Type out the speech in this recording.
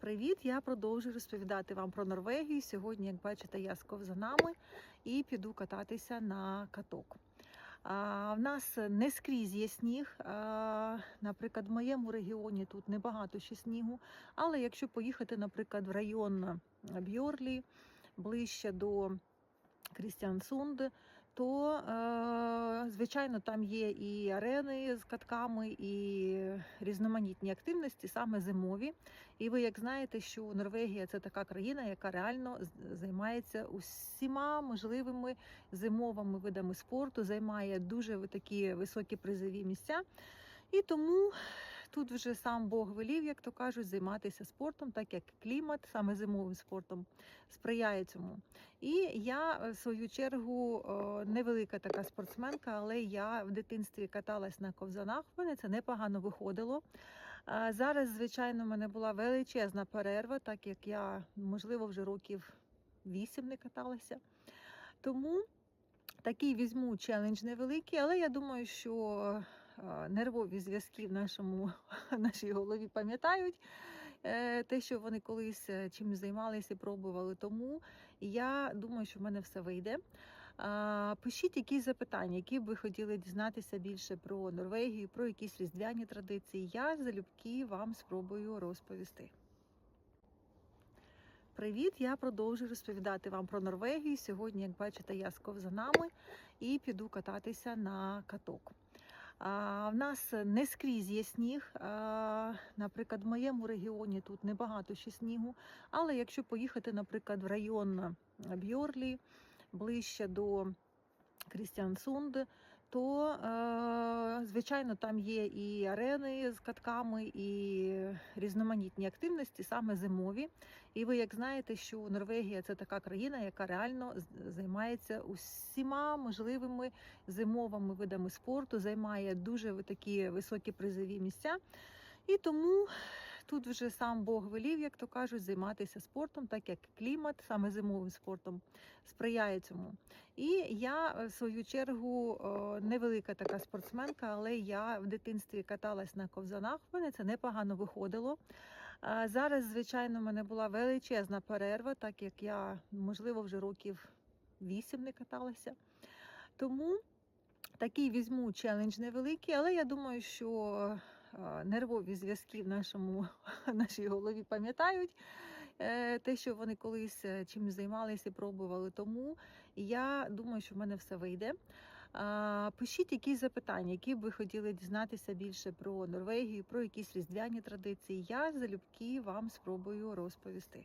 Привіт! Я продовжую розповідати вам про Норвегію. Сьогодні, як бачите, я з ковзанами і піду кататися на каток. А, в нас не скрізь є сніг. А, наприклад, в моєму регіоні тут небагато ще снігу. Але якщо поїхати, наприклад, в район Бьорлі, ближче до Крістіансунд, то е, звичайно там є і арени з катками, і різноманітні активності, саме зимові. І ви як знаєте, що Норвегія це така країна, яка реально займається усіма можливими зимовими видами спорту, займає дуже такі високі призові місця. І тому тут вже сам Бог велів, як то кажуть, займатися спортом, так як клімат, саме зимовим спортом, сприяє цьому. І я, е, в свою чергу, е, невелика така спортсменка, але я в дитинстві каталась на ковзанах. В мене це непогано виходило. Зараз, звичайно, в мене була величезна перерва, так як я, можливо, вже років вісім не каталася. Тому такий візьму челендж невеликий, але я думаю, що нервові зв'язки в нашому в нашій голові пам'ятають е, те, що вони колись е, чимось займалися і пробували. Тому я думаю, що в мене все вийде. Пишіть якісь запитання, які б ви хотіли дізнатися більше про Норвегію, про якісь різдвяні традиції. Я залюбки вам спробую розповісти. Привіт! Я продовжую розповідати вам про Норвегію. Сьогодні, як бачите, я з ковзанами і піду кататися на каток. В нас не скрізь є сніг. Наприклад, в моєму регіоні тут небагато ще снігу. Але якщо поїхати, наприклад, в район Бьорлі, ближче до Крістіансунд, то е, звичайно там є і арени з катками, і різноманітні активності, саме зимові. І ви як знаєте, що Норвегія це така країна, яка реально займається усіма можливими зимовими видами спорту, займає дуже такі високі призові місця. І тому тут вже сам Бог велів, як то кажуть, займатися спортом, так як клімат, саме зимовим спортом, сприяє цьому. І я, е, в свою чергу, е, невелика така спортсменка, але я в дитинстві каталась на ковзанах. В мене це непогано виходило. Зараз, звичайно, в мене була величезна перерва, так як я, можливо, вже років вісім не каталася. Тому такий візьму челендж невеликий, але я думаю, що нервові зв'язки в нашому нашій голові пам'ятають е, те, що вони колись чим займалися пробували. Тому я думаю, що в мене все вийде. Пишіть якісь запитання, які б ви хотіли дізнатися більше про Норвегію, про якісь різдвяні традиції. Я залюбки вам спробую розповісти.